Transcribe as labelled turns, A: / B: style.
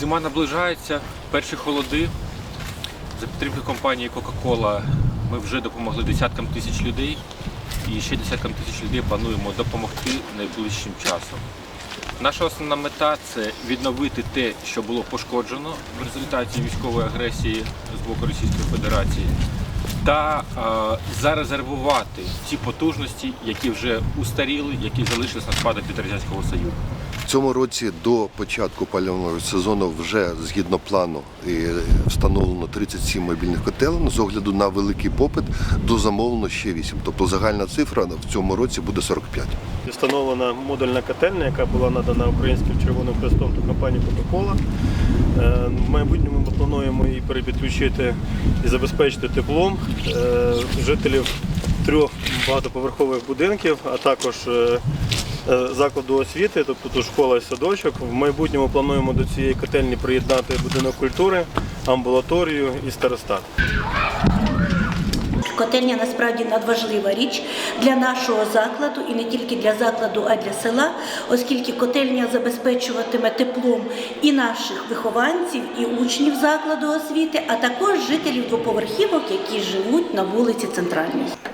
A: Зима наближається, перші холоди. За підтримки компанії Coca-Cola ми вже допомогли десяткам тисяч людей і ще десяткам тисяч людей плануємо допомогти найближчим часом. Наша основна мета це відновити те, що було пошкоджено в результаті військової агресії з боку Російської Федерації, та е, зарезервувати ті потужності, які вже устаріли, які залишились на спадок від Радянського Союзу.
B: В цьому році до початку пального сезону вже згідно плану і встановлено 37 мобільних котелень. З огляду на великий попит дозамовлено ще 8. Тобто загальна цифра в цьому році буде 45.
C: Встановлена модульна котельня, яка була надана Українським Червоним Хрестом та компанією Coca-Cola. Е, В майбутньому ми плануємо її перепідключити і забезпечити теплом е, жителів трьох багатоповерхових будинків, а також е, закладу освіти, тобто тут школа і садочок. В майбутньому плануємо до цієї котельні приєднати будинок культури, амбулаторію і старостат.
D: Котельня насправді надважлива річ для нашого закладу і не тільки для закладу, а для села, оскільки котельня забезпечуватиме теплом і наших вихованців, і учнів закладу освіти, а також жителів двоповерхівок, які живуть на вулиці Центральній.